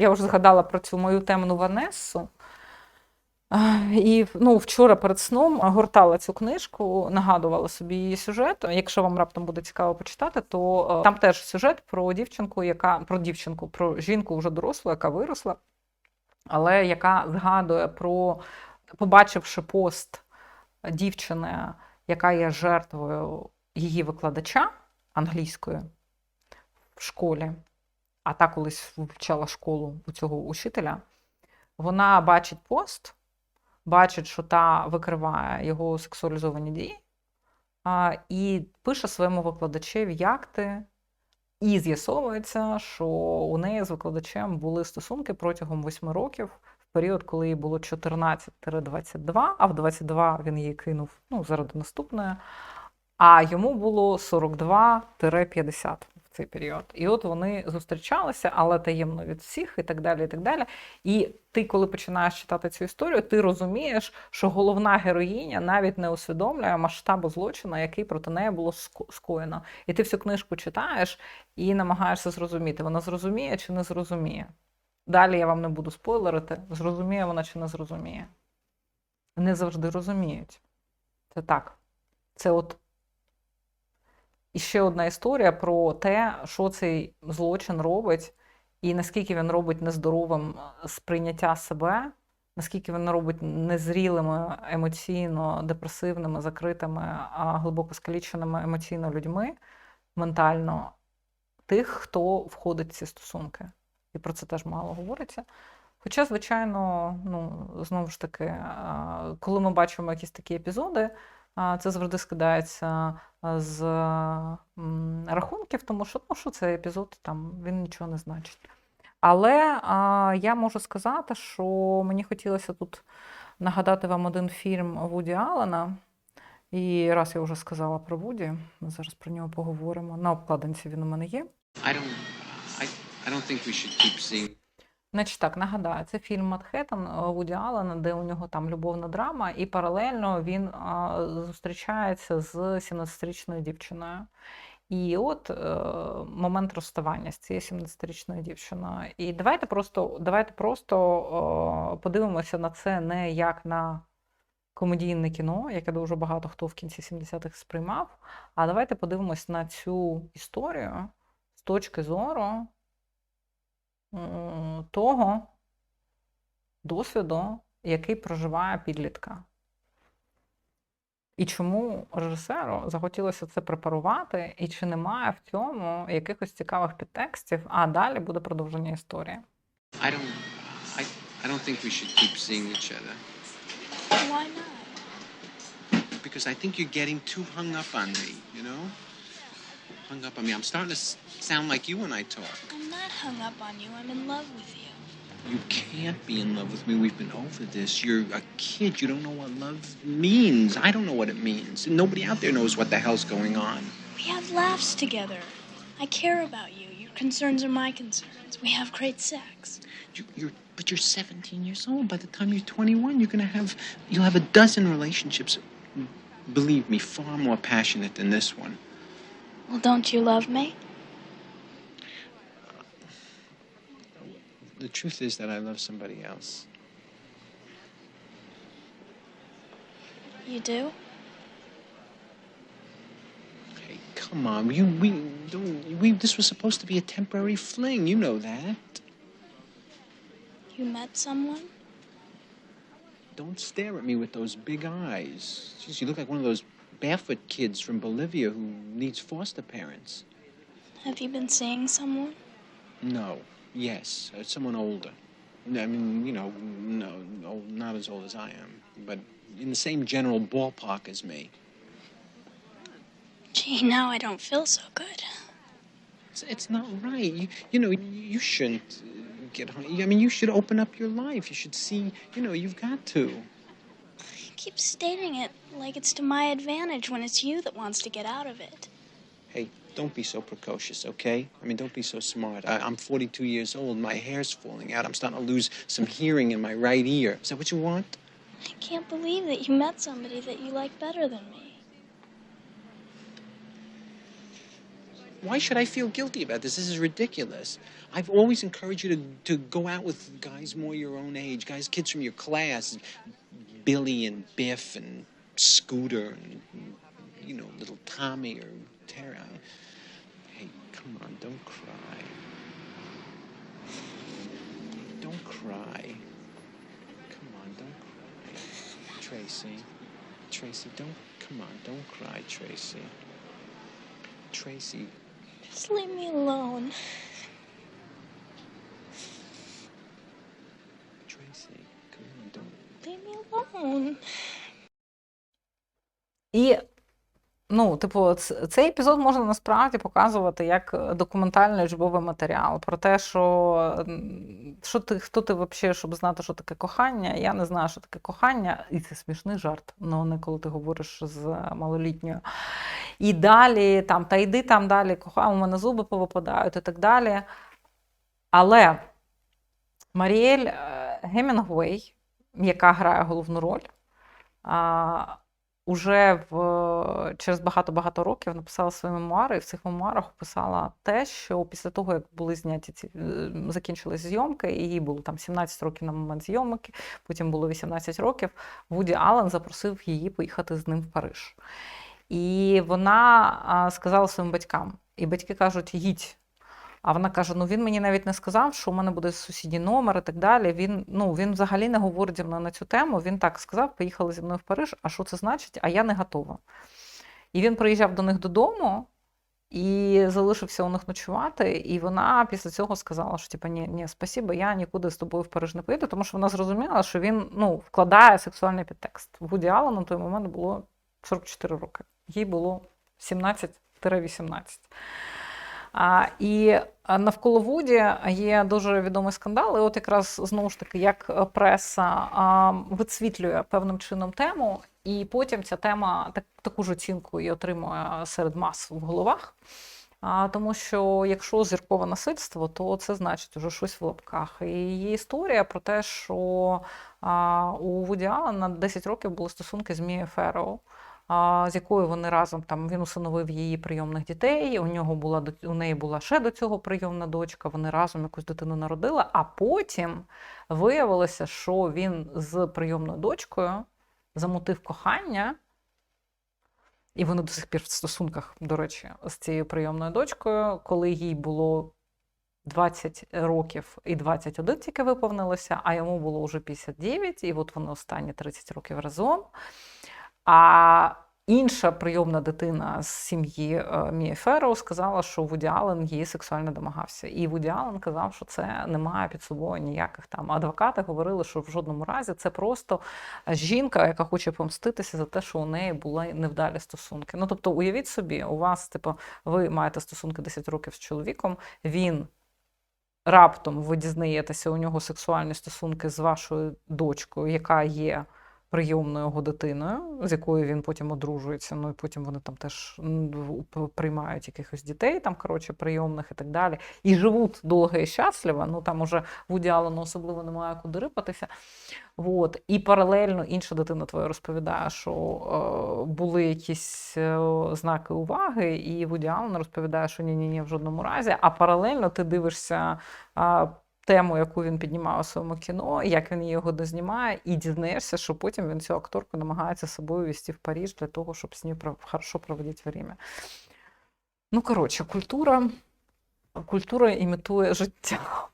Я вже згадала про цю мою темну Ванессу. І ну, вчора перед сном гортала цю книжку, нагадувала собі її сюжет. Якщо вам раптом буде цікаво почитати, то е, там теж сюжет про дівчинку, яка про дівчинку, про жінку вже дорослу, яка виросла, але яка згадує про, побачивши пост дівчини, яка є жертвою її викладача англійської в школі, а та колись вивчала школу у цього учителя, вона бачить пост, бачить, що та викриває його сексуалізовані дії, а, і пише своєму викладачеві, як ти. І з'ясовується, що у неї з викладачем були стосунки протягом восьми років, в період, коли їй було 14-22, а в 22 він її кинув ну, заради наступної, а йому було 42-50 в цей період. І от вони зустрічалися, але таємно від всіх, і так далі. І так далі. І ти, коли починаєш читати цю історію, ти розумієш, що головна героїня навіть не усвідомлює масштабу злочину, який проти неї було скоєно. І ти всю книжку читаєш і намагаєшся зрозуміти, вона зрозуміє чи не зрозуміє. Далі я вам не буду спойлерити, зрозуміє вона чи не зрозуміє. Не завжди розуміють. Це так. Це от і ще одна історія про те, що цей злочин робить, і наскільки він робить нездоровим е, сприйняття себе, наскільки він робить незрілими, емоційно депресивними, закритими, а глибоко скаліченими емоційно людьми ментально тих, хто входить в ці стосунки. І про це теж мало говориться. Хоча, звичайно, ну, знову ж таки, коли ми бачимо якісь такі епізоди, це завжди скидається з рахунків, тому що ну, що цей епізод там він нічого не значить. Але а, я можу сказати, що мені хотілося тут нагадати вам один фільм Вуді Аллена. І раз я вже сказала про Вуді, ми зараз про нього поговоримо. На обкладинці він у мене є. I don't. I. I don't think we should keep seeing. Значить так, нагадаю, це фільм Манхеттен е, Вуді Аллена, де у нього там любовна драма, і паралельно він а, зустрічається з 17-річною дівчиною. І от е, момент розставання з цією 17-річною дівчиною. І давайте просто, давайте просто е, подивимося на це не як на комедійне кіно, яке дуже багато хто в кінці 70-х сприймав. А давайте подивимось на цю історію з точки зору того досвіду, який проживає підлітка. І чому режисеру захотілося це препарувати, і чи немає в цьому якихось цікавих підтекстів, а далі буде продовження історії. I don't. I. I don't think we should keep seeing each other Why not? because I think you're getting too hung up on me. You know, hung up on me. I'm starting to sound like you when I talk. I'm hung up on you. I'm in love with you. You can't be in love with me. We've been over this. You're a kid. You don't know what love means. I don't know what it means. Nobody out there knows what the hell's going on. We have laughs together. I care about you. Your concerns are my concerns. We have great sex. You, you're, but you're 17 years old. By the time you're 21, you're gonna have, you'll have a dozen relationships. Believe me, far more passionate than this one. Well, don't you love me? The truth is that I love somebody else. You do? Hey, come on, you we don't we. This was supposed to be a temporary fling. You know that. You met someone? Don't stare at me with those big eyes. Jeez, you look like one of those barefoot kids from Bolivia who needs foster parents. Have you been seeing someone? No. Yes, uh, someone older. I mean, you know, no, no, not as old as I am, but in the same general ballpark as me. Gee, now I don't feel so good. It's, it's not right. You, you know, you shouldn't uh, get. I mean, you should open up your life. You should see, you know, you've got to. You keep stating it like it's to my advantage when it's you that wants to get out of it. Don't be so precocious, okay? I mean, don't be so smart. I, I'm 42 years old. My hair's falling out. I'm starting to lose some hearing in my right ear. Is that what you want? I can't believe that you met somebody that you like better than me. Why should I feel guilty about this? This is ridiculous. I've always encouraged you to, to go out with guys more your own age, guys, kids from your class, Billy and Biff and Scooter and, you know, little Tommy or Tara. Hey, come on, don't cry. Don't cry. Come on, don't cry. Tracy. Tracy, don't. Come on, don't cry, Tracy. Tracy, Just leave me alone. Tracy, come on, don't. Leave me alone. І, ну, типу, цей епізод можна насправді показувати як е, документальний учбовий матеріал про те, що, що ти, хто ти взагалі, щоб знати, що таке кохання. Я не знаю, що таке кохання, і це смішний жарт, ну не коли ти говориш з малолітньою. І далі, там, та йди там далі, кохаю, у мене зуби повипадають і так далі. Але Маріель е, Гемінгуей, яка грає головну роль, уже в, через багато-багато років написала свої мемуари, і в цих мемуарах описала те, що після того, як були зняті ці е, закінчились зйомки, і їй було там 17 років на момент зйомки, потім було 18 років. Вуді Аллен запросив її поїхати з ним в Париж. І вона сказала своїм батькам, і батьки кажуть: їдь. А вона каже: ну він мені навіть не сказав, що у мене буде сусідній номер і так далі. Він, ну, він взагалі не говорить зі мною на цю тему. Він так сказав, поїхали зі мною в Париж. А що це значить? А я не готова. І він приїжджав до них додому і залишився у них ночувати. І вона після цього сказала, що типу, ні, ні, спасибо, я нікуди з тобою в Париж не поїду, тому що вона зрозуміла, що він ну, вкладає сексуальний підтекст. Вуді Аллен на той момент було 44 роки. Їй було 17-18. І навколо Вуді є дуже відомий скандал. І от якраз знову ж таки, як преса висвітлює певним чином тему, і потім ця тема так, таку ж оцінку і отримує серед мас в головах. А, тому що якщо зіркове насильство, то це значить уже щось в лапках. І є історія про те, що а, у Вуді Аллена 10 років були стосунки з Мією Ферроу а, з якою вони разом там він усиновив її прийомних дітей. У нього була у неї була ще до цього прийомна дочка. Вони разом якусь дитину народили. А потім виявилося, що він з прийомною дочкою замутив кохання. І вони до сих пір в стосунках, до речі, з цією прийомною дочкою, коли їй було 20 років і 21 тільки виповнилося, а йому було вже 59, і от вони останні 30 років разом. А інша прийомна дитина з сім'ї е, Мії Ферроу сказала, що Вуді Аллен її сексуально домагався. І Вуді Аллен казав, що це не має під собою ніяких там. Адвокати говорили, що в жодному разі це просто жінка, яка хоче помститися за те, що у неї були невдалі стосунки. Ну тобто, уявіть собі, у вас, типу, ви маєте стосунки 10 років з чоловіком, він. Раптом ви дізнаєтеся у нього сексуальні стосунки з вашою дочкою, яка є прийомною його дитиною, з якою він потім одружується. Ну і потім вони там теж приймають якихось дітей, там коротше прийомних і так далі, і живуть довго і щасливо. Ну там уже Вуді Аллену особливо немає куди рипатися. От. І паралельно інша дитина твоя розповідає, що е, були якісь е, знаки уваги, і Вуді розповідає, що ні, ні, в жодному разі. А паралельно ти дивишся а, тему, яку він піднімав у своєму кіно, як він її годно знімає, і дізнаєшся, що потім він цю акторку намагається собою вести в Париж для того, щоб з нею хорошо проводити время. Ну, коротше, культура, культура імітує життя.